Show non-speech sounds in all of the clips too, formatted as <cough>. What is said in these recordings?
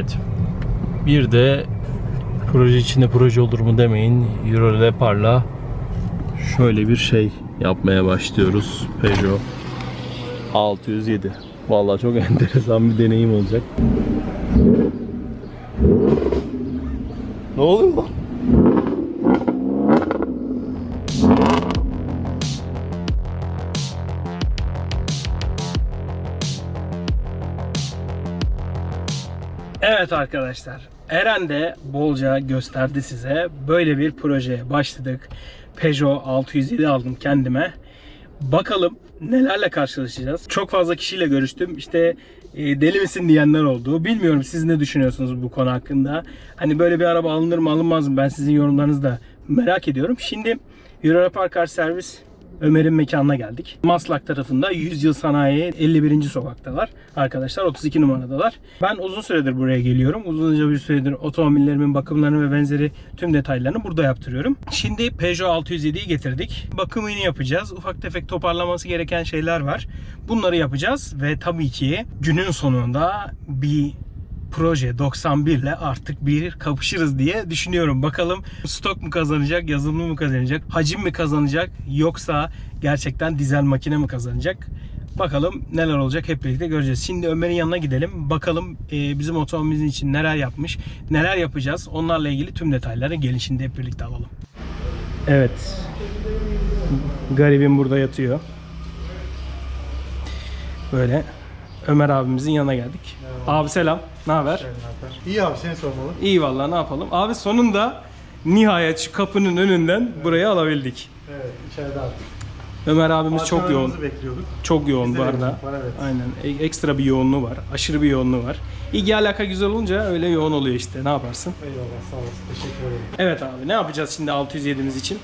Evet. Bir de proje içinde proje olur mu demeyin. Euro Lepar'la şöyle bir şey yapmaya başlıyoruz. Peugeot 607. Vallahi çok <laughs> enteresan bir deneyim olacak. Ne oluyor lan? Evet arkadaşlar, Eren de bolca gösterdi size. Böyle bir projeye başladık. Peugeot 607 aldım kendime. Bakalım nelerle karşılaşacağız. Çok fazla kişiyle görüştüm. İşte e, deli misin diyenler oldu. Bilmiyorum siz ne düşünüyorsunuz bu konu hakkında. Hani böyle bir araba alınır mı alınmaz mı ben sizin yorumlarınızı da merak ediyorum. Şimdi Euro Park Car Servis Ömer'in mekanına geldik. Maslak tarafında 100 yıl sanayi 51. sokaktalar. Arkadaşlar 32 numaradalar. Ben uzun süredir buraya geliyorum. Uzunca bir süredir otomobillerimin bakımlarını ve benzeri tüm detaylarını burada yaptırıyorum. Şimdi Peugeot 607'yi getirdik. Bakımını yapacağız. Ufak tefek toparlaması gereken şeyler var. Bunları yapacağız ve tabii ki günün sonunda bir proje 91 ile artık bir kapışırız diye düşünüyorum. Bakalım stok mu kazanacak, yazılımı mı kazanacak, hacim mi kazanacak yoksa gerçekten dizel makine mi kazanacak? Bakalım neler olacak hep birlikte göreceğiz. Şimdi Ömer'in yanına gidelim. Bakalım e, bizim otomobilimiz için neler yapmış, neler yapacağız. Onlarla ilgili tüm detayları gelin şimdi hep birlikte alalım. Evet. Garibim burada yatıyor. Böyle Ömer abimizin yanına geldik. Abi selam. Ne haber? İyi abi seni sormalı. İyi vallahi ne yapalım. Abi sonunda nihayet şu kapının önünden buraya alabildik. Evet içeride artık. Ömer abimiz çok yoğun. Bekliyorduk. Çok yoğun Bizde bu arada. var, evet. Aynen. E- Ekstra bir yoğunluğu var. Aşırı bir yoğunluğu var. İlgi alaka güzel olunca öyle yoğun oluyor işte. Ne yaparsın? Eyvallah sağ olasın. Teşekkür ederim. Evet abi ne yapacağız şimdi 607'miz için?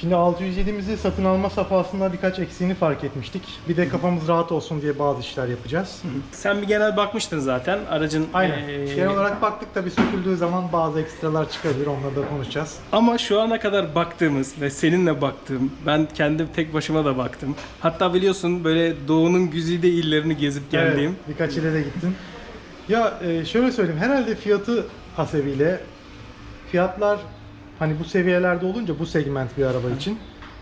Şimdi 607'mizi satın alma safhasında birkaç eksiğini fark etmiştik. Bir de kafamız rahat olsun diye bazı işler yapacağız. Sen bir genel bakmıştın zaten. Aracın Aynen. e, Genel olarak baktık tabii söküldüğü zaman bazı ekstralar çıkabilir. Onları da konuşacağız. Ama şu ana kadar baktığımız ve seninle baktığım, ben kendim tek başıma da baktım. Hatta biliyorsun böyle doğunun güzide illerini gezip geldiğim. Evet, birkaç ile de gittin. Ya e, şöyle söyleyeyim. Herhalde fiyatı hasebiyle fiyatlar hani bu seviyelerde olunca bu segment bir araba için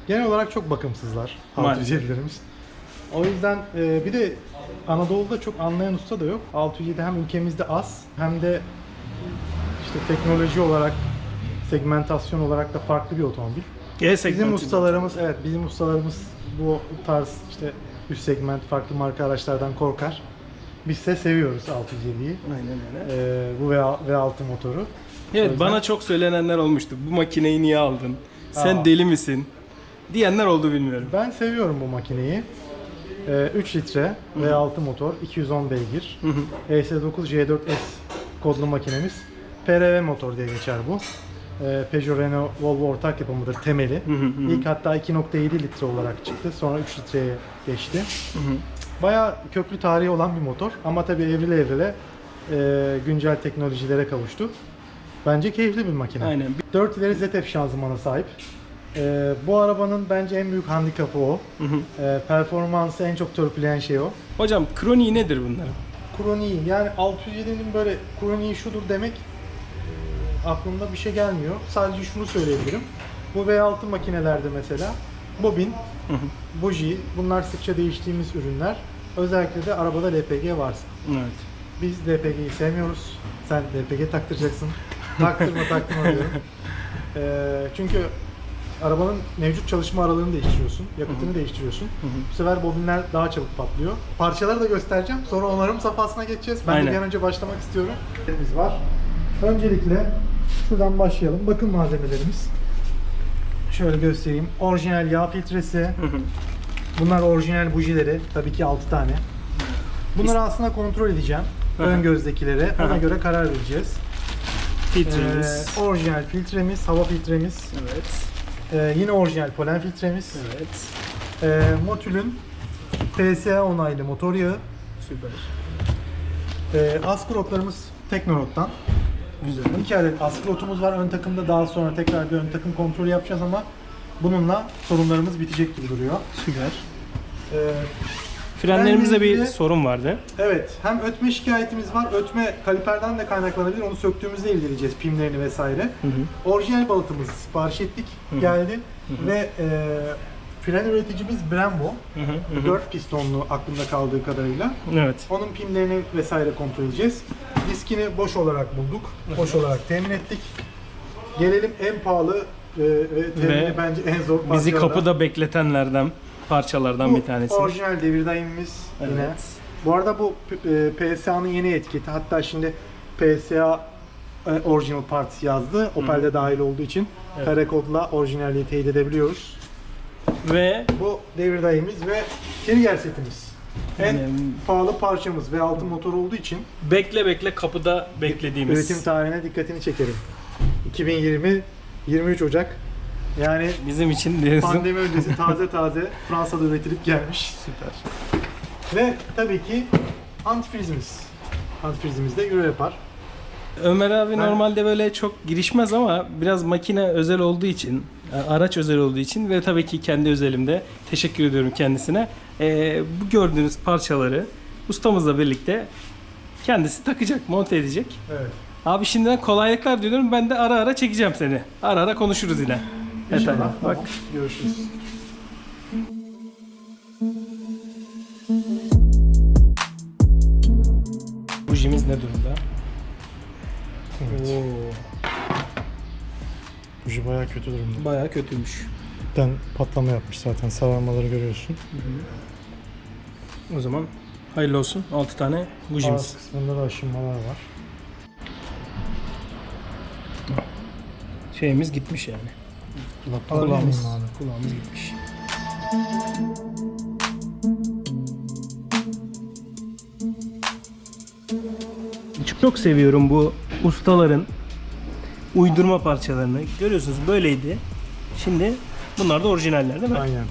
genel olarak çok bakımsızlar. Maalesef. 607'lerimiz. O yüzden e, bir de Anadolu'da çok anlayan usta da yok. 607 hem ülkemizde az hem de işte teknoloji olarak segmentasyon olarak da farklı bir otomobil. G Bizim segmenti. ustalarımız evet bizim ustalarımız bu tarz işte üst segment farklı marka araçlardan korkar. Biz de seviyoruz 607'yi. Aynen öyle. Ee, bu V- V6 motoru. Evet yüzden- bana çok söylenenler olmuştu. Bu makineyi niye aldın? Sen Aa. deli misin? Diyenler oldu bilmiyorum. Ben seviyorum bu makineyi. Ee, 3 litre V6 motor, 210 beygir. Hı hı. ES9 J4S kodlu makinemiz. PRV motor diye geçer bu. Ee, Peugeot Renault Volvo ortak yapımıdır temeli. İlk hatta 2.7 litre olarak çıktı. Sonra 3 litreye geçti. Bayağı köklü tarihi olan bir motor ama tabii evrile evrile e, güncel teknolojilere kavuştu. Bence keyifli bir makine. Aynen. 4 ileri ZF şanzımana sahip. E, bu arabanın bence en büyük handikapı o. Hı hı. E, performansı en çok törpüleyen şey o. Hocam kroniği nedir bunların? Kroniği yani 607'nin böyle kroniği şudur demek e, aklımda bir şey gelmiyor. Sadece şunu söyleyebilirim. Bu V6 makinelerde mesela bobin, Hı hı. buji bunlar sıkça değiştiğimiz ürünler. Özellikle de arabada LPG varsa. Evet. Biz LPG'yi sevmiyoruz. Sen LPG taktıracaksın. Taktırma <laughs> taktırma diyorum. Ee, çünkü arabanın mevcut çalışma aralığını değiştiriyorsun. Yakıtını değiştiriyorsun. Bu sefer bobinler daha çabuk patlıyor. Parçaları da göstereceğim. Sonra onarım safhasına geçeceğiz. Ben Aynen. de bir an önce başlamak istiyorum. Biz var. Öncelikle şuradan başlayalım. Bakın malzemelerimiz. Şöyle göstereyim. Orijinal yağ filtresi. Bunlar orijinal bujileri. Tabii ki 6 tane. Bunları aslında kontrol edeceğim. Ön gözdekilere. Hı Ona göre karar vereceğiz. Filtremiz. Ee, orijinal filtremiz, hava filtremiz. evet. Ee, yine orijinal polen filtremiz. Evet. Ee, Motül'ün PSA onaylı motor yağı. Süper. Ee, askrotlarımız Teknorot'tan. Güzel. İki adet askrotumuz var ön takımda. Daha sonra tekrar bir ön takım kontrolü yapacağız ama bununla sorunlarımız bitecek gibi duruyor. Süper. Ee, Frenlerimizde bir sorun vardı. Evet, hem ötme şikayetimiz var. Ötme kaliperden de kaynaklanabilir. Onu söktüğümüzde ilgileyeceğiz pimlerini vesaire. Orijinal balıtımızı sipariş ettik, geldi ve e, fren üreticimiz Brembo. 4 pistonlu aklımda kaldığı kadarıyla. Evet. Onun pimlerini vesaire kontrol edeceğiz. Diskini boş olarak bulduk. Boş olarak temin ettik. Gelelim en pahalı e, ve temini bence en zor Bizi kapıda beklettenlerden parçalardan Bu bir tanesi. orijinal devir yine. Evet. Bu arada bu e, PSA'nın yeni etiketi. Hatta şimdi PSA e, original parts yazdı. Opel'de dahil olduğu için Evet. kare kodla orijinalliği teyit edebiliyoruz. Ve Bu devir daimimiz ve trigger setimiz. En Yani- pahalı parçamız V6 motor olduğu için bekle bekle kapıda beklediğimiz. üretim tarihine dikkatini çekerim. 2020 23 Ocak. Yani Bizim için diyorsun. pandemi öncesi taze taze Fransa'da üretilip gelmiş. Süper. Ve tabii ki antifrizimiz. Antifrizimiz de Euro yapar. Ömer abi normalde böyle çok girişmez ama biraz makine özel olduğu için, araç özel olduğu için ve tabii ki kendi özelimde teşekkür ediyorum kendisine. Ee, bu gördüğünüz parçaları ustamızla birlikte kendisi takacak, monte edecek. Evet. Abi şimdiden kolaylıklar diliyorum. Ben de ara ara çekeceğim seni. Ara ara konuşuruz yine. Evet, İnşallah. abi, bak. Tamam. Görüşürüz. Bujimiz ne durumda? Oo, Buji bayağı kötü durumda. bayağı kötüymüş. Cidden patlama yapmış zaten. Sararmaları görüyorsun. O zaman hayırlı olsun. 6 tane Ağız bujimiz. kısmında da aşınmalar var. Şeyimiz gitmiş yani. Kulağımız. Kulağımız, kulağımız gitmiş. Çok seviyorum bu ustaların uydurma parçalarını. Görüyorsunuz böyleydi. Şimdi bunlar da orjinaller değil mi? Aynen.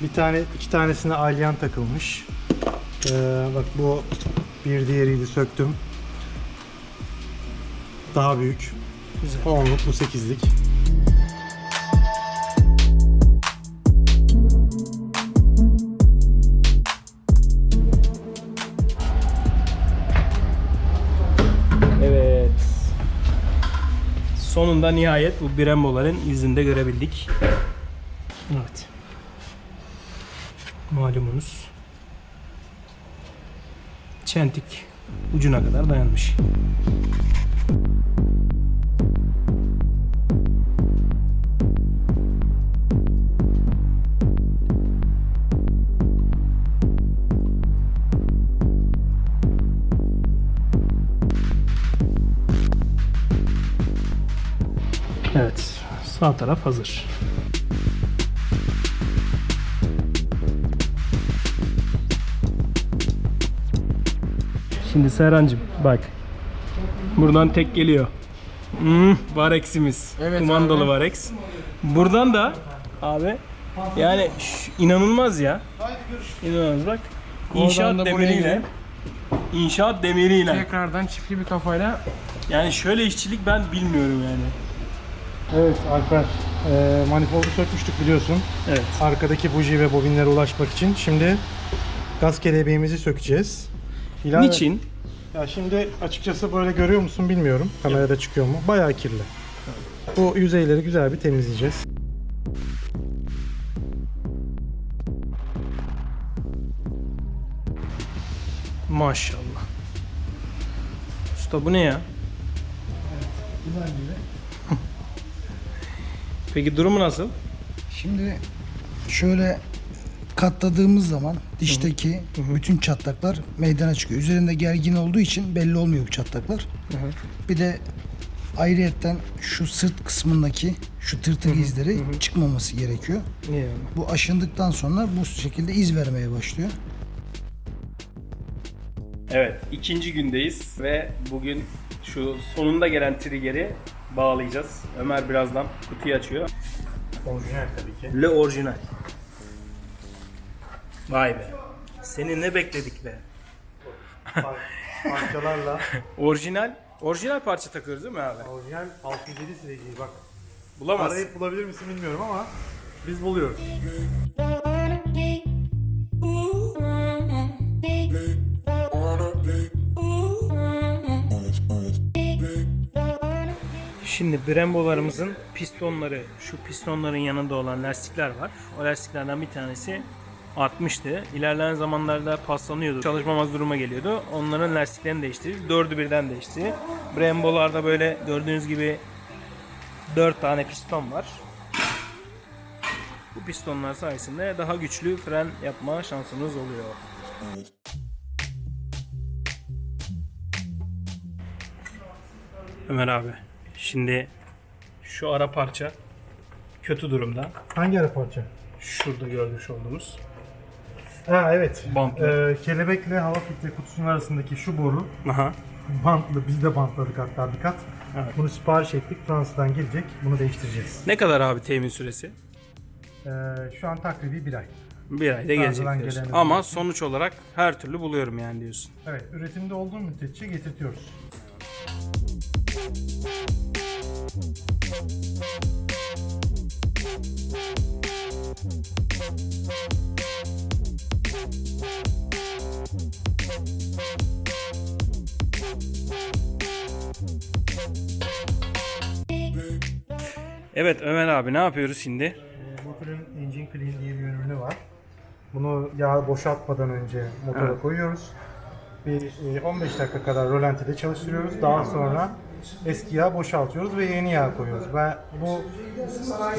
Bir tane, iki tanesine alyan takılmış. Ee, bak bu bir diğeriydi söktüm. Daha büyük. Güzel. 10'luk bu 8'lik. Sonunda nihayet bu Brembo'ların yüzünde görebildik. Evet. Malumunuz. Çentik ucuna kadar dayanmış. Sağ taraf hazır. Şimdi Serhancığım bak. Buradan tek geliyor. Hmm, Varex'imiz. Evet Kumandalı abi. Varex. Buradan da abi yani ş- inanılmaz ya. İnanılmaz bak. İnşaat demiriyle. İnşaat demiriyle. Tekrardan çiftli bir kafayla Yani şöyle işçilik ben bilmiyorum yani. Evet Alper. E, manifoldu sökmüştük biliyorsun. Evet. Arkadaki buji ve bobinlere ulaşmak için. Şimdi gaz kelebeğimizi sökeceğiz. İlave- Niçin? Ya şimdi açıkçası böyle görüyor musun bilmiyorum. Kamerada çıkıyor mu? Bayağı kirli. Bu yüzeyleri güzel bir temizleyeceğiz. Maşallah. Usta bu ne ya? Peki durumu nasıl? Şimdi şöyle katladığımız zaman dişteki bütün çatlaklar meydana çıkıyor. Üzerinde gergin olduğu için belli olmuyor bu çatlaklar. Bir de ayrıyetten şu sırt kısmındaki şu tırtık izleri çıkmaması gerekiyor. Yani. Bu aşındıktan sonra bu şekilde iz vermeye başlıyor. Evet, ikinci gündeyiz ve bugün şu sonunda gelen trigger'i bağlayacağız. Ömer birazdan kutuyu açıyor. Orijinal tabii ki. Le orijinal. Vay be. Seni ne bekledik be. Parçalarla <laughs> Orijinal, orijinal parça takıyoruz değil mi abi? orijinal 607 sileceği bak. Bulamaz. Arayıp bulabilir misin bilmiyorum ama biz buluyoruz. Şimdi Brembo'larımızın pistonları, şu pistonların yanında olan lastikler var. O lastiklerden bir tanesi artmıştı. İlerleyen zamanlarda paslanıyordu. Çalışmamaz duruma geliyordu. Onların lastiklerini değiştirdik. Dördü birden değişti. Brembo'larda böyle gördüğünüz gibi 4 tane piston var. Bu pistonlar sayesinde daha güçlü fren yapma şansınız oluyor. Ömer abi, şimdi şu ara parça kötü durumda. Hangi ara parça? Şurada görmüş olduğumuz. Ha evet. Bantlı. Ee, kelebekle hava filtre kutusunun arasındaki şu boru Aha. bantlı. Biz de bantladık hatta bir kat. Evet. Bunu sipariş ettik. Fransa'dan gelecek. Bunu değiştireceğiz. Ne kadar abi temin süresi? Ee, şu an takribi bir ay. Bir ayda gelecek diyorsun. Ama ürün. sonuç olarak her türlü buluyorum yani diyorsun. Evet. Üretimde olduğu müddetçe getirtiyoruz. Evet Ömer abi ne yapıyoruz şimdi? Ee, motorun engine clean diye bir ürünü var. Bunu yağ boşaltmadan önce motora Evet. koyuyoruz. Bir e, 15 dakika kadar rolantide çalıştırıyoruz. Daha sonra eski yağ boşaltıyoruz ve yeni yağ koyuyoruz. Ve bu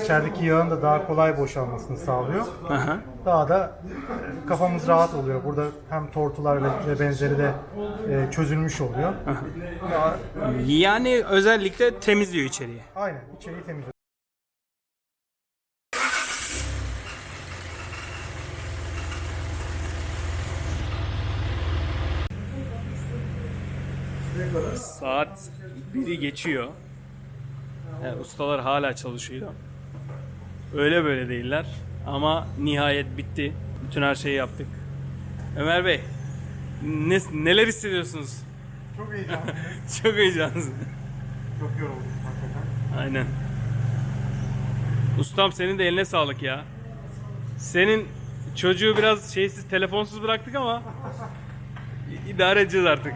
içerideki yağın da daha kolay boşalmasını sağlıyor. Aha. Daha da e, kafamız rahat oluyor. Burada hem tortular ve, benzeri de e, çözülmüş oluyor. Daha- Yani özellikle temizliyor içeriği. aynen içeriği temiz. Saat biri geçiyor. Yani ustalar hala çalışıyor. Öyle böyle değiller. Ama nihayet bitti. Bütün her şeyi yaptık. Ömer Bey, ne, neler hissediyorsunuz? Çok heyecanlıyız. <laughs> Çok heyecanlısın. Çok hakikaten. Aynen. Ustam senin de eline sağlık ya. Senin çocuğu biraz şeysiz, telefonsuz bıraktık ama <laughs> idare edeceğiz artık.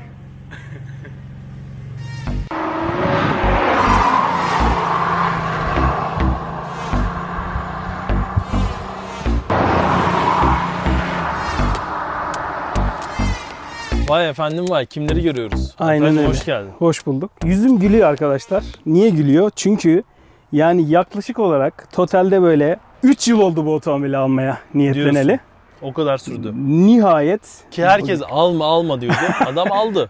Vay efendim vay kimleri görüyoruz. Aynen öyle. Hoş geldin. Hoş bulduk. Yüzüm gülüyor arkadaşlar. Niye gülüyor? Çünkü yani yaklaşık olarak totalde böyle 3 yıl oldu bu otomobili almaya niyetleneli. O kadar sürdü. Nihayet Ki herkes alma alma diyordu. Adam aldı.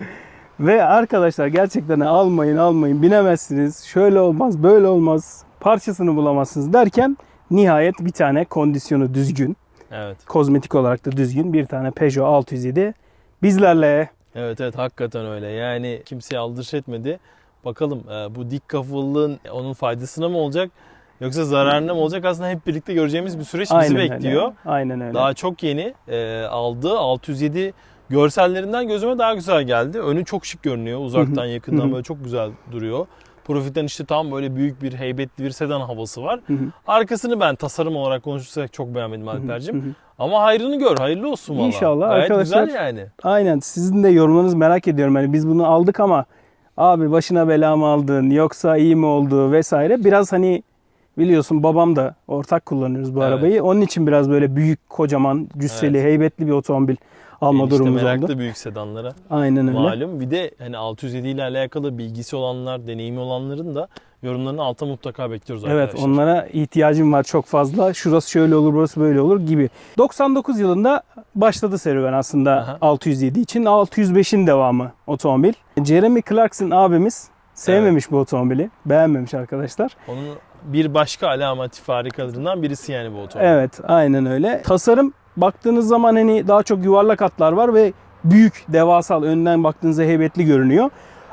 <laughs> ve arkadaşlar gerçekten almayın almayın binemezsiniz. Şöyle olmaz böyle olmaz parçasını bulamazsınız derken nihayet bir tane kondisyonu düzgün Evet. kozmetik olarak da düzgün bir tane Peugeot 607 bizlerle. Evet evet hakikaten öyle. Yani kimseye aldırış etmedi. Bakalım e, bu dik kafalılığın onun faydasına mı olacak yoksa zararına mı olacak? Aslında hep birlikte göreceğimiz bir süreç bizi öyle. bekliyor. Aynen öyle. Daha çok yeni e, aldı. 607 görsellerinden gözüme daha güzel geldi. Önü çok şık görünüyor. Uzaktan yakından böyle çok güzel duruyor. Profilden işte tam böyle büyük bir heybetli bir sedan havası var. Hı hı. Arkasını ben tasarım olarak konuşursak çok beğenmedim Alper'cim. Ama hayrını gör. Hayırlı olsun valla. İnşallah Gayet arkadaşlar. güzel yani. Aynen sizin de yorumlarınızı merak ediyorum. Hani biz bunu aldık ama abi başına bela mı aldın yoksa iyi mi oldu vesaire. Biraz hani biliyorsun babam da ortak kullanıyoruz bu Evet. arabayı. Onun için biraz böyle büyük, kocaman, cüsseli, Evet. heybetli bir otomobil alma Enişte durumumuz meraklı oldu. büyük sedanlara. Aynen öyle. Malum. Bir de hani 607 ile alakalı bilgisi olanlar, deneyimi olanların da yorumlarını alta mutlaka bekliyoruz Evet arkadaşlar. onlara ihtiyacım var çok fazla. Şurası şöyle olur, burası böyle olur gibi. 99 yılında başladı serüven aslında Aha. 607 için. 605'in devamı otomobil. Jeremy Clarkson abimiz sevmemiş bu otomobili. Beğenmemiş arkadaşlar. Onun bir başka alameti farikalarından birisi yani bu otomobil. Evet aynen öyle. Tasarım baktığınız zaman hani daha çok yuvarlak hatlar var ve büyük, devasal, önden baktığınızda heybetli görünüyor.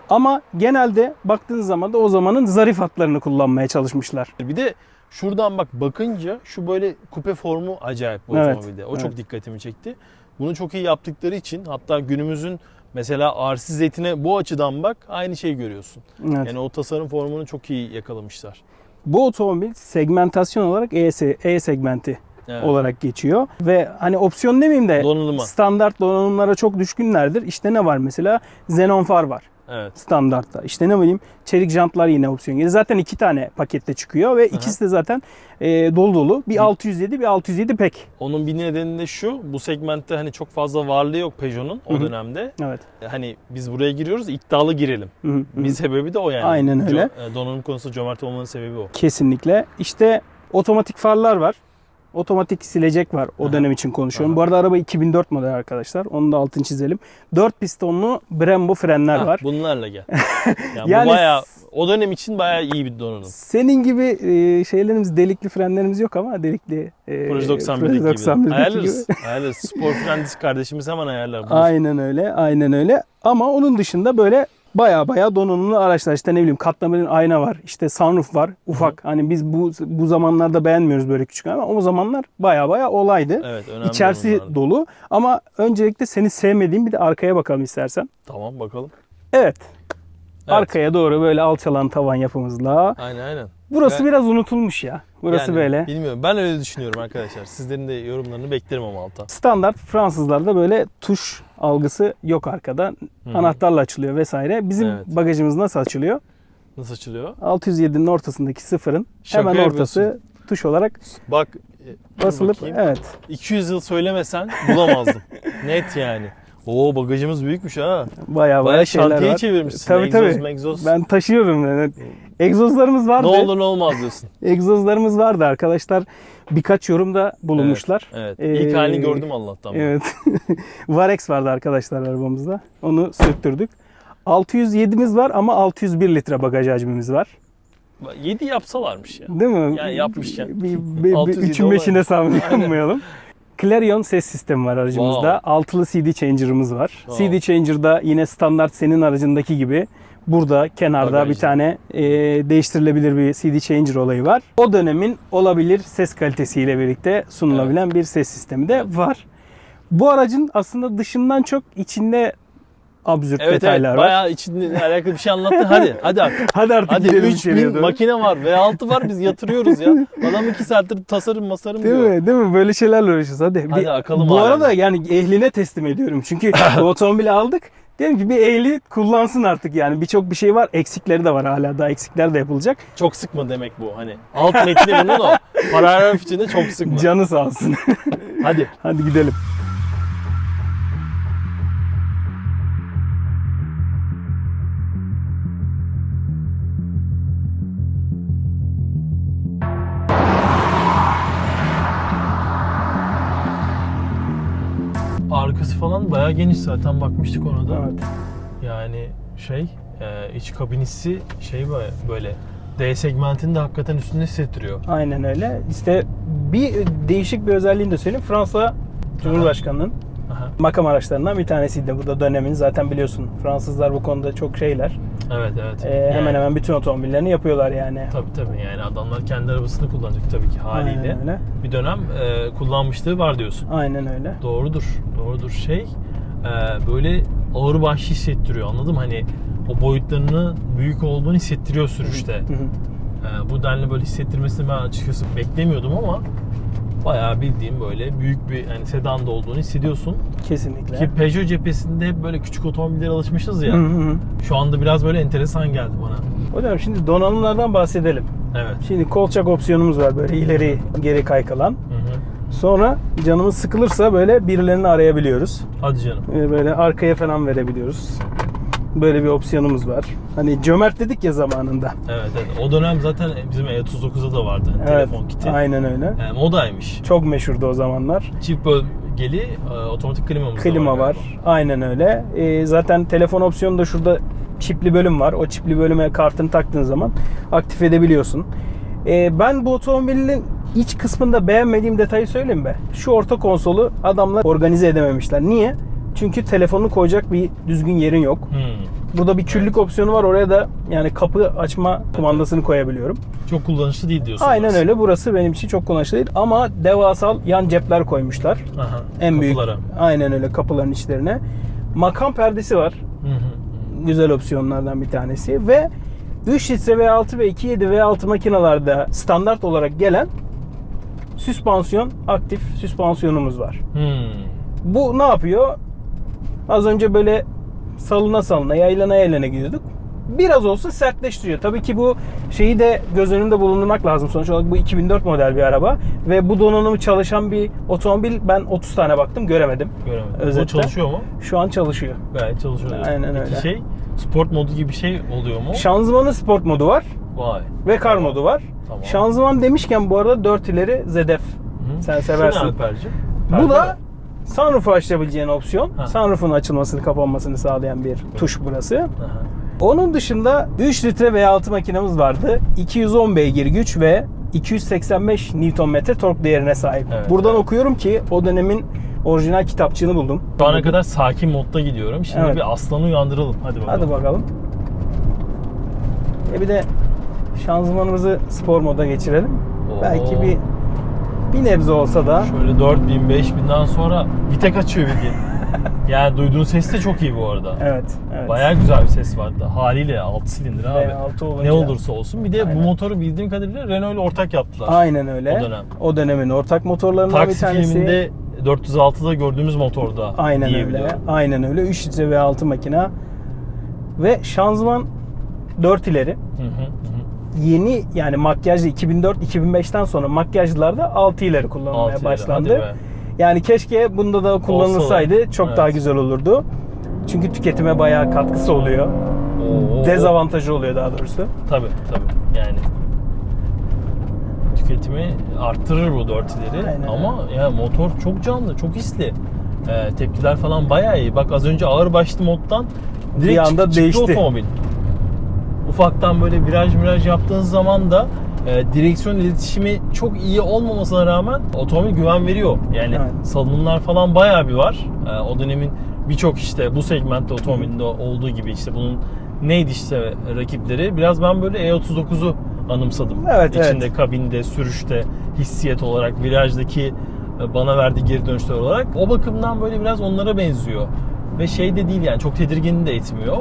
Ama genelde baktığınız zaman da o zamanın zarif hatlarını kullanmaya çalışmışlar. Bir de şuradan bak bakınca şu böyle kupe formu acayip bu Evet, otomobilde. O evet. çok dikkatimi çekti. Bunu çok iyi yaptıkları için hatta günümüzün mesela RC Z'ine bu açıdan bak aynı şeyi görüyorsun. Evet. Yani o tasarım formunu çok iyi yakalamışlar. Bu otomobil segmentasyon olarak E, E segmenti Evet. olarak geçiyor. Ve hani opsiyon demeyeyim de Donanıma. standart donanımlara çok düşkünlerdir. İşte ne var mesela? Xenon far var. Evet. standartta. İşte ne bileyim çelik jantlar yine opsiyon geliyor. Zaten iki tane pakette çıkıyor ve ikisi de zaten e, dolu dolu. Bir 607 bir 607 pek. Onun bir nedeni de şu. Bu segmentte hani çok fazla varlığı yok Peugeot'un o Hı hı. dönemde. Evet. Hani biz buraya giriyoruz iddialı girelim. Hı hı, hı. Bir sebebi de o yani. Aynen öyle. Co- e, donanım konusunda cömert olmanın sebebi o. Kesinlikle. İşte otomatik farlar var. Otomatik silecek var. O dönem için konuşuyorum. Aha. Bu arada araba 2004 model arkadaşlar. Onu da altını çizelim. 4 pistonlu Brembo frenler Hah, var. Bunlarla gel. <laughs> Yani, Yani bayağı o dönem için bayağı iyi bir donanım. Senin gibi e, şeylerimiz, delikli frenlerimiz yok ama delikli. E, Proje 91'deki Proje gibi. 91'deki Ayarlarız. gibi. <laughs> Ayarlarız. Spor frenlisi kardeşimiz hemen ayarlar. bulur. Aynen öyle, aynen öyle. Ama onun dışında böyle baya baya donanımlı araçlar. İşte ne bileyim katlanabilir ayna var. İşte sunroof var. Ufak. Hani biz bu bu zamanlarda beğenmiyoruz böyle küçük ama o zamanlar baya baya olaydı. Evet önemli İçerisi donanımlar. dolu. Ama öncelikle seni sevmediğim bir de arkaya bakalım istersen. Tamam bakalım. Evet. Evet. Arkaya doğru böyle alçalan tavan yapımızla. Aynen aynen. Burası Ben- biraz unutulmuş ya. Burası Yani böyle. Bilmiyorum. Ben öyle düşünüyorum arkadaşlar. Sizlerin de yorumlarını beklerim ama alta. Standart Fransızlarda böyle tuş algısı yok arkada. Hı. Anahtarla açılıyor vesaire. Bizim Evet. bagajımız nasıl açılıyor? Nasıl açılıyor? 607'nin ortasındaki sıfırın Şaka hemen ortası yapıyorsun. tuş olarak Bak e, basılıp bakayım. evet 200 yıl söylemesen bulamazdım. <laughs> Net yani. Oo bagajımız büyükmüş ha. baya baya Bayağı şeyler şantiye var. çevirmişsin. Tabii, egzoz, tabii. megzoz. Ben taşıyorum yani. Egzozlarımız Ne vardı. olur ne olmaz diyorsun. <laughs> Egzozlarımız vardı arkadaşlar. Birkaç yorumda bulunmuşlar. Evet. Ee, İlk halini gördüm Allah'tan. Evet. <laughs> Varex vardı arkadaşlar arabamızda. Onu söktürdük. 607'miz var ama 601 litre bagaj hacmimiz var. 7 yapsalarmış ya. Değil mi? Yani yapmışken. Bir, bir, bir, 607 üçün beşine Aynen. <laughs> savunmayalım. Clarion ses sistemi var aracımızda. Wow. Altılı CD changer'ımız var. Wow. CD changer'da yine standart senin aracındaki gibi burada kenarda Bagajda. bir tane e, değiştirilebilir bir CD changer olayı var. O dönemin olabilir ses kalitesiyle birlikte sunulabilen bir ses sistemi de var. Bu aracın aslında dışından çok içinde absürt Evet evet detaylar var. bayağı içinde alakalı bir şey anlattın. Hadi hadi artık. <laughs> Hadi artık Hadi gidelim 3000 içeriye doğru. makine var V6 var biz yatırıyoruz ya. Adam 2 saattir tasarım masarım Değil diyor. mi? Değil mi? Böyle şeylerle uğraşıyoruz. Hadi. Hadi Bir- akalım Bu arada yani ehline teslim ediyorum. Çünkü <laughs> bu otomobili aldık. Diyelim ki bir ehli kullansın artık yani. Birçok bir şey var. Eksikleri de var hala. Daha eksikler de yapılacak. Çok sıkma demek bu hani. Alt metni bunun o. Paragraf içinde çok sıkma. Canı sağ olsun. Hadi. <laughs> Hadi gidelim. Falan bayağı geniş zaten bakmıştık ona da. Evet. Yani şey e, iç kabinisi şey böyle, D segmentini de hakikaten üstünde hissettiriyor. Aynen öyle. İşte bir değişik bir özelliğini de söyleyeyim. Fransa Cumhurbaşkanı'nın Aha. makam araçlarından bir tanesiydi. Bu da dönemin zaten biliyorsun. Fransızlar bu konuda çok şeyler. Evet evet. Ee, hemen Yani- hemen bütün otomobillerini yapıyorlar yani. Tabii tabii yani adamlar kendi arabasını kullanacak tabii ki haliyle. Aynen öyle. Bir dönem e, kullanmışlığı var diyorsun. Aynen öyle. Doğrudur. Doğrudur. Şey e, böyle ağır baş hissettiriyor anladım hani o boyutlarını büyük olduğunu hissettiriyor sürüşte. E, bu denli böyle hissettirmesini ben açıkçası beklemiyordum ama bayağı bildiğim böyle büyük bir hani sedanda olduğunu hissediyorsun. Kesinlikle. Ki Peugeot cephesinde hep böyle küçük otomobillere alışmışız ya. Hı hı hı. Şu anda biraz böyle enteresan geldi bana. Hocam şimdi donanımlardan bahsedelim. Evet. Şimdi kolçak opsiyonumuz var böyle ileri geri kaykılan. Hı. Sonra canımız sıkılırsa böyle birilerini arayabiliyoruz. Hadi canım. Ee, Böyle arkaya falan verebiliyoruz. Böyle bir opsiyonumuz var. Hani cömert dedik ya zamanında. Evet evet. O dönem zaten bizim E39'da da vardı telefon kiti. Aynen öyle. E, modaymış. Çok meşhurdu o zamanlar. Çift bölgeli e, otomatik klimamız Klima var. galiba. Aynen öyle. Ee, zaten telefon opsiyonu da şurada çipli bölüm var. O çipli bölüme kartını taktığın zaman aktif edebiliyorsun. Ee, ben bu otomobilin iç kısmında beğenmediğim detayı söyleyeyim mi? Şu orta konsolu adamlar organize edememişler. Niye? Çünkü telefonu koyacak bir düzgün yerin yok. Hmm. Burada bir küllük opsiyonu var. Oraya da yani kapı açma kumandasını koyabiliyorum. Çok kullanışlı değil diyorsun. Aynen burası. öyle. Burası benim için çok kullanışlı değil. Ama devasal yan cepler koymuşlar. Aha. En büyük. Kapılara. Aynen öyle kapıların içlerine. Makam perdesi var. Hı hı. Güzel opsiyonlardan bir tanesi. Ve 3 litre V6 ve 2.7 V6 makinalarda standart olarak gelen süspansiyon, aktif süspansiyonumuz var. Hmm. Bu ne yapıyor? Az önce böyle salına salına, yaylana yaylana gidiyorduk. Biraz olsa sertleştiriyor. Tabii ki bu şeyi de göz önünde bulundurmak lazım. Sonuç olarak bu 2004 model bir araba ve bu donanımı çalışan bir otomobil ben 30 tane baktım göremedim. Göremedim. Özetle. Bu çalışıyor mu? Şu an çalışıyor. Gayet çalışıyor. Aynen Peki öyle. şey sport modu gibi bir şey oluyor mu? Şanzımanın sport modu var Vay. ve kar modu var. Tamam. Şanzıman demişken bu arada 4 ileri ZF. Hı. Sen seversin. Bu da mi? sunroof'u açabileceğin opsiyon. Ha. Sunroof'un açılmasını kapanmasını sağlayan bir tuş burası. Aha. Onun dışında 3 litre V6 makinamız vardı. 210 beygir güç ve 285 Nm tork değerine sahip. Evet, Buradan evet. okuyorum ki o dönemin orijinal kitapçığını buldum. Şu ana kadar sakin modda gidiyorum. Şimdi Evet. bir aslanı uyandıralım. Hadi bakalım. Hadi bakalım. E bir de şanzımanımızı spor moda geçirelim. Oo. Belki bir bir nebze olsa da Şöyle 4000 5000'den sonra vitek açıyor bildiğin. <laughs> yani duyduğun ses de çok iyi bu arada. evet, evet. Bayağı güzel bir ses vardı. Haliyle 6 silindir abi. V6 olunca- Ne olursa olsun. Bir de Aynen. bu motoru bildiğim kadarıyla Renault ile ortak yaptılar. Aynen öyle. O dönem. O dönemin ortak motorlarından bir Taksi tanesi. filminde 406'da gördüğümüz motorda Aynen öyle. Aynen öyle. 3 litre V6 makina. Ve şanzıman 4 ileri. Hı, hı. Yeni yani makyajlı 2004-2005'ten sonra makyajlarda 6 ileri kullanılmaya ileri, başlandı. hadi be. Yani keşke bunda da kullanılsaydı çok Evet. daha güzel olurdu. Çünkü tüketime bayağı katkısı oluyor. Oo, Dezavantajı oluyor daha doğrusu. Tabii tabii. Yani tüketimi arttırır bu 4 ileri. Aynen Ama ya motor çok canlı, çok hisli. Ee, tepkiler falan bayağı iyi. Bak az önce ağır başlı moddan direkt Bir anda çıktı değişti. otomobil. Ufaktan böyle viraj miraj yaptığınız zaman da e, direksiyon iletişimi çok iyi olmamasına rağmen otomobil güven veriyor. Yani Evet. salınımlar falan bayağı bir var. E, o dönemin birçok işte bu segmentte otomobilinde olduğu gibi işte bunun neydi işte rakipleri. Biraz ben böyle E39'u anımsadım. Evet, İçinde evet. kabinde, sürüşte, hissiyet olarak, virajdaki e, bana verdiği geri dönüşler olarak. O bakımdan böyle biraz onlara benziyor. Ve şey de değil yani çok tedirgin de etmiyor.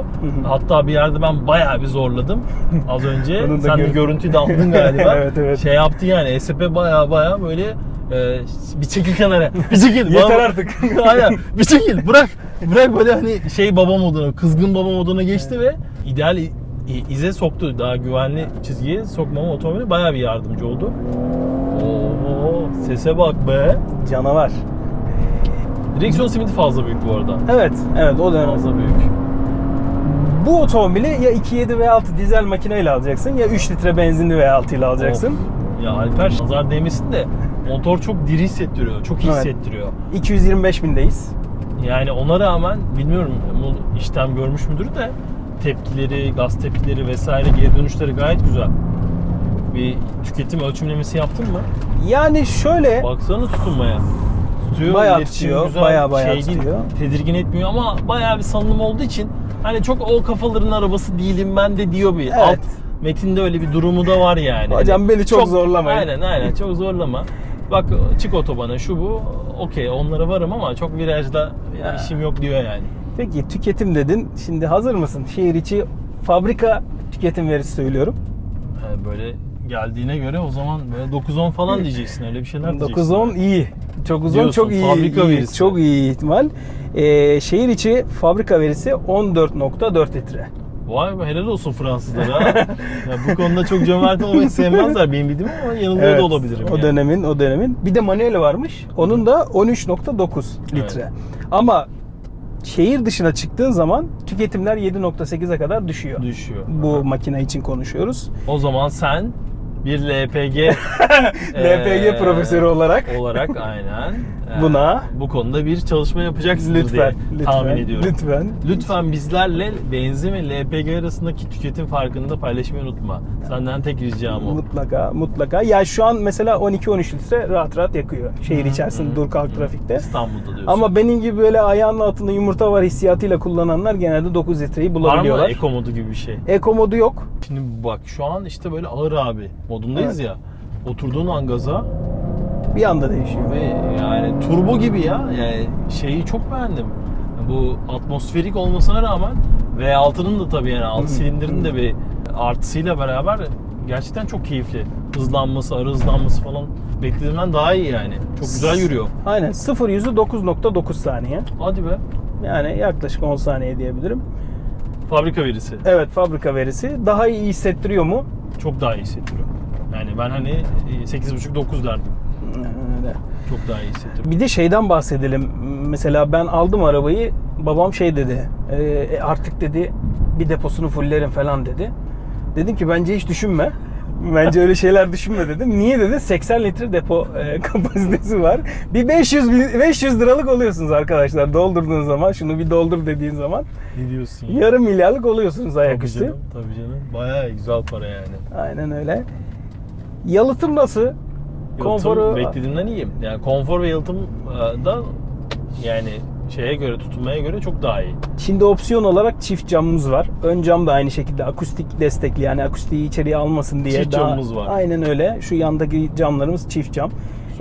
Hatta bir yerde ben bayağı bir zorladım az önce. <laughs> Sen görüntüyü de aldın <laughs> galiba. Evet, evet. Şey yaptı yani ESP bayağı bayağı böyle e, bir çekil kenara. Bir çekil. Yeter Bana- artık. <laughs> Aynen. Bir çekil. Bırak. Bırak böyle hani şey baba moduna, kızgın baba moduna geçti ve ideal ize soktu. Daha güvenli çizgiye sokmama otomobili bayağı bir yardımcı oldu. Oo, sese bak be. Canavar. Direksiyon simidi fazla büyük bu arada. Evet, evet o dönem. Fazla büyük. Bu otomobili ya 2.7 V6 dizel makineyle alacaksın ya 3 litre benzinli V6 ile alacaksın. Of. Ya Alper nazar değmesin de motor çok diri hissettiriyor. Çok iyi Evet. hissettiriyor. 225 bindeyiz. Yani ona rağmen bilmiyorum işlem görmüş müdür de tepkileri, gaz tepkileri vesaire geri dönüşleri gayet güzel. Bir tüketim ölçümlemesi yaptın mı? Yani şöyle Baksana tutunmaya. Tutuyor, Bayağı iletişim tutuyor, bayağı bayağı şey değil, tutuyor. tedirgin etmiyor ama bayağı bir salınım olduğu için hani çok o kafaların arabası değilim ben de diyor bir. Evet. Alt metinde öyle bir durumu da var yani. Hocam Hani beni çok zorlamayın. Aynen aynen çok zorlama. Bak çık otobana şu bu okey onlara varım ama çok virajda Ha. işim yok diyor yani. peki tüketim dedin. Şimdi hazır mısın? Şehir içi fabrika tüketim verisi söylüyorum. Yani böyle geldiğine göre o zaman böyle 9-10 falan diyeceksin öyle bir şeyler diyeceksin. 9-10 iyi. Çok uzun, Diyorsun, çok iyi. fabrika iyi, verisi. Çok iyi ihtimal. Ee, şehir içi fabrika verisi 14.4 litre. Vay be helal olsun Fransızlara. ya bu konuda çok cömert olmayı sevmezler benim bildiğim ama yanılıyor Evet, da olabilirim. O yani. dönemin, o dönemin. Bir de manueli varmış. Onun da 13.9 litre. Evet. Ama şehir dışına çıktığın zaman tüketimler 7.8'e kadar düşüyor. düşüyor. Bu makine için konuşuyoruz. O zaman sen bir LPG LPG <laughs> profesörü olarak olarak aynen <laughs> eee, Buna- bu konuda bir çalışma yapacaksınız lütfen, diye lütfen, tahmin ediyorum. lütfen. Lütfen bizlerle benzin ve LPG arasındaki tüketim farkını da paylaşmayı unutma. Senden tek ricam o. Mutlaka, mutlaka. Ya şu an mesela 12-13 litre rahat rahat yakıyor şehir içerisinde dur kalk trafikte. İstanbul'da diyorsun. Ama benim gibi böyle ayağının altında yumurta var hissiyatıyla kullananlar genelde 9 litreyi var mı bulabiliyorlar. Eco modu gibi bir şey? Eko modu yok. Şimdi bak şu an işte böyle ağır abi modundayız Evet. ya. Oturduğun an gaza Bir anda değişiyor. ve yani turbo gibi ya. Yani şeyi çok beğendim. Bu atmosferik olmasına rağmen V6'nın da tabii yani 6 silindirin de bir artısıyla beraber gerçekten çok keyifli. Hızlanması, arı hızlanması falan beklediğimden daha iyi yani. Çok güzel yürüyor. Aynen. 0 yüzü 9.9 saniye. Hadi be. Yani yaklaşık 10 saniye diyebilirim. Fabrika verisi. Evet fabrika verisi. Daha iyi hissettiriyor mu? Çok daha iyi hissettiriyor. Yani ben hani 8.5-9 derdim. Öyle. Çok daha iyi hissettiriyor. Bir de şeyden bahsedelim. Mesela ben aldım arabayı. Babam şey dedi. "E, e, artık dedi bir deposunu fulllerim falan dedi. Dedim ki bence hiç düşünme. Bence öyle şeyler düşünme dedim. Niye dedi? 80 litre depo e, <laughs> kapasitesi var. Bir 500 bin- 500 liralık oluyorsunuz arkadaşlar. Doldurduğunuz zaman şunu bir doldur dediğin zaman Ne diyorsun ya? yarım milyarlık oluyorsunuz Tabii ayaküstü. canım, tabii canım. Bayağı güzel para yani. Aynen öyle. Yalıtım nasıl? Yalıtım Konforu beklediğimden iyiyim. Yani konfor ve yalıtım e, da yani şeye göre tutunmaya göre çok daha iyi. Şimdi opsiyon olarak çift camımız var. Ön cam da aynı şekilde akustik destekli yani akustiği içeriye almasın diye. Çift daha- camımız var. Aynen öyle. Şu yandaki camlarımız çift cam.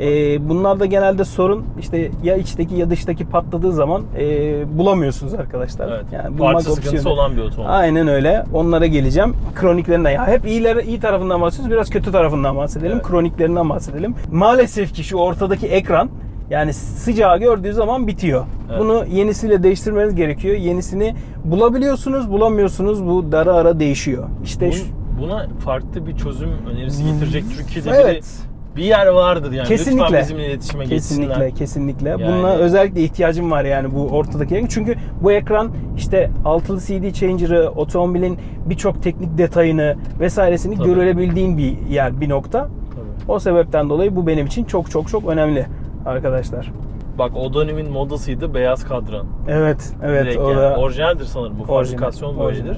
Ee, bunlarda genelde sorun işte ya içteki ya dıştaki patladığı zaman e, bulamıyorsunuz arkadaşlar. Evet. Yani Parça sıkıntısı olan bir otomobil. Aynen öyle. Onlara geleceğim. Kroniklerinden ya hep iyiler iyi tarafından bahsediyoruz. Biraz kötü tarafından bahsedelim. Evet. Kroniklerinden bahsedelim. Maalesef ki şu ortadaki ekran yani sıcağı gördüğü zaman bitiyor. Evet. Bunu yenisiyle değiştirmeniz gerekiyor. Yenisini bulabiliyorsunuz, bulamıyorsunuz. Bu dara ara değişiyor. İşte şu, Bun- Buna farklı bir çözüm önerisi getirecek Türkiye'de Evet. bir, bir yer vardır yani. Kesinlikle. Lütfen bizimle iletişime Kesinlikle, geçsinler. kesinlikle. Yani- Buna özellikle ihtiyacım var yani bu ortadaki ekran. Çünkü bu ekran işte altılı CD changer'ı, otomobilin birçok teknik detayını vesairesini Tabii. görebildiğin bir yer, bir nokta. Tabii. O sebepten dolayı bu benim için çok çok çok önemli arkadaşlar. Bak o dönemin modasıydı beyaz kadran. Evet, evet Direkt o yani. da Orijinaldir sanırım bu Orijinal, fabrikasyon orijinal.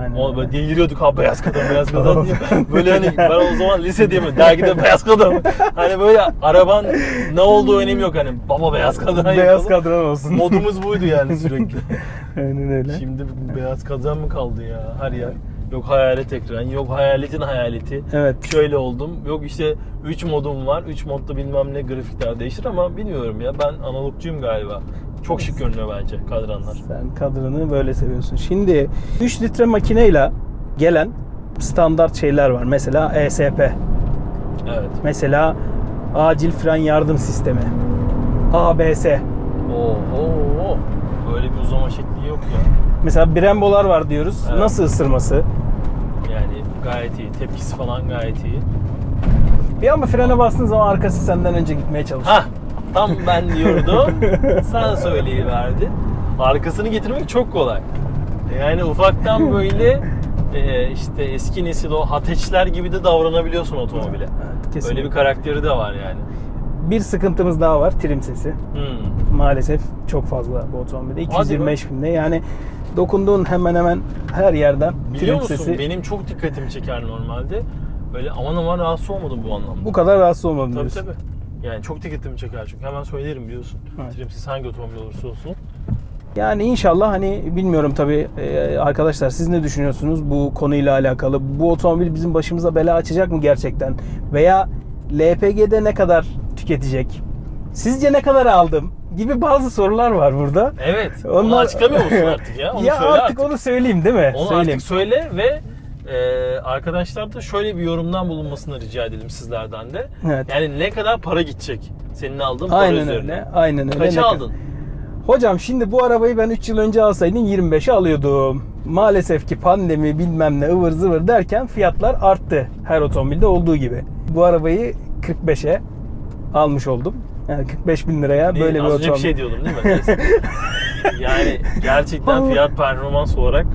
Aynen O öyle. böyle deliriyorduk ha beyaz kadın beyaz <laughs> kadın diye. Böyle hani ben o zaman lise diye mi dergide beyaz kadın. Hani böyle araban ne olduğu önemi yok hani baba beyaz kadın. beyaz yapalım. kadran olsun. Modumuz buydu yani <laughs> sürekli. Aynen öyle. Şimdi beyaz kadın mı kaldı ya her yer. Yok hayalet ekran, yok hayaletin hayaleti. Evet. Şöyle oldum. Yok işte 3 modum var. 3 modda bilmem ne grafikler değişir ama bilmiyorum ya. Ben analogcuyum galiba. Çok şık görünüyor bence kadranlar. Sen kadranı böyle seviyorsun. Şimdi 3 litre makineyle gelen standart şeyler var. Mesela ESP. Evet. Mesela acil fren yardım sistemi. ABS. Oo, oo, oo. Böyle bir uzama şekli yok ya. Mesela Brembo'lar var diyoruz. Evet. Nasıl ısırması? Yani gayet iyi. Tepkisi falan gayet iyi. Bir ama frene bastığın zaman arkası senden önce gitmeye çalışıyor. Hah tam ben diyordum. <laughs> Sen söyleyiverdin. Arkasını getirmek çok kolay. Yani ufaktan böyle <laughs> e, işte eski nesil o hateçler gibi de davranabiliyorsun otomobile. Evet, kesinlikle. Öyle bir karakteri de var yani. Bir sıkıntımız daha var. Trim sesi. Hmm. Maalesef çok fazla bu otomobilde. Hadi 225 binde. Yani dokunduğun hemen hemen her yerden Biliyor musun sesi. benim çok dikkatimi çeker normalde. Böyle aman aman rahatsız olmadım bu anlamda. Bu kadar rahatsız olmadım Tabii diyorsun. tabii. Yani çok dikkatimi çeker çünkü hemen söylerim biliyorsun. Evet. Trimsiz hangi otomobil olursa olsun. Yani inşallah hani bilmiyorum tabii e, arkadaşlar siz ne düşünüyorsunuz bu konuyla alakalı? Bu otomobil bizim başımıza bela açacak mı gerçekten? Veya LPG'de ne kadar tüketecek? Sizce ne kadar aldım? Gibi bazı sorular var burada. Evet. Onu açıklamıyor musun <laughs> artık ya? Onu ya söyle artık, artık. onu söyleyeyim değil mi? Onu söyleyeyim. artık söyle ve e, arkadaşlar da şöyle bir yorumdan bulunmasını rica edelim sizlerden de. Evet. Yani ne kadar para gidecek senin aldığın para Aynen üzerine. öyle. Aynen öyle. Kaça Ne kadar- aldın? Hocam şimdi bu arabayı ben 3 yıl önce alsaydım 25'e alıyordum. Maalesef ki pandemi bilmem ne ıvır zıvır derken fiyatlar arttı. Her otomobilde olduğu gibi. Bu arabayı 45'e almış oldum. Yani 45 bin liraya böyle bir az önce bir şey diyordum değil mi? Neyse. <laughs> yani gerçekten fiyat performans olarak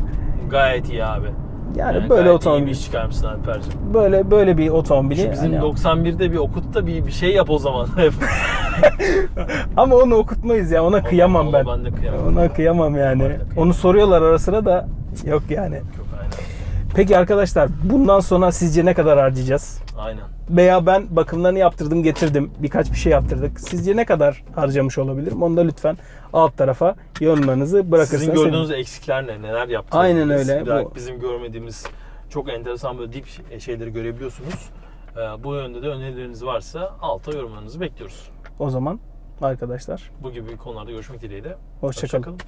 gayet iyi abi. yani, Yani böyle otomobil. bir iş çıkarmışsın Alper'cim. Böyle böyle bir otomobili. Şu bizim hani- 91'de bir okut da bir, bir şey yap o zaman. <laughs> ama onu okutmayız ya. Ona kıyamam Ona ben. ben de kıyamam. Ona kıyamam yani. Kıyamam. Onu soruyorlar ara sıra da yok yani. Yok aynen. Peki arkadaşlar bundan sonra sizce ne kadar harcayacağız? Aynen. Veya ben bakımlarını yaptırdım getirdim. Birkaç bir şey yaptırdık. Sizce ne kadar harcamış olabilirim? Onu da lütfen alt tarafa yorumlarınızı bırakırsanız. Sizin gördüğünüz sevinirim. eksikler ne? Neler yaptınız? Aynen öyle. Bu- bizim görmediğimiz çok enteresan böyle dip şeyleri görebiliyorsunuz. Ee, bu yönde de önerileriniz varsa alta yorumlarınızı bekliyoruz. O zaman arkadaşlar Bu gibi konularda görüşmek dileğiyle. hoşçakalın. Hoşça kalın.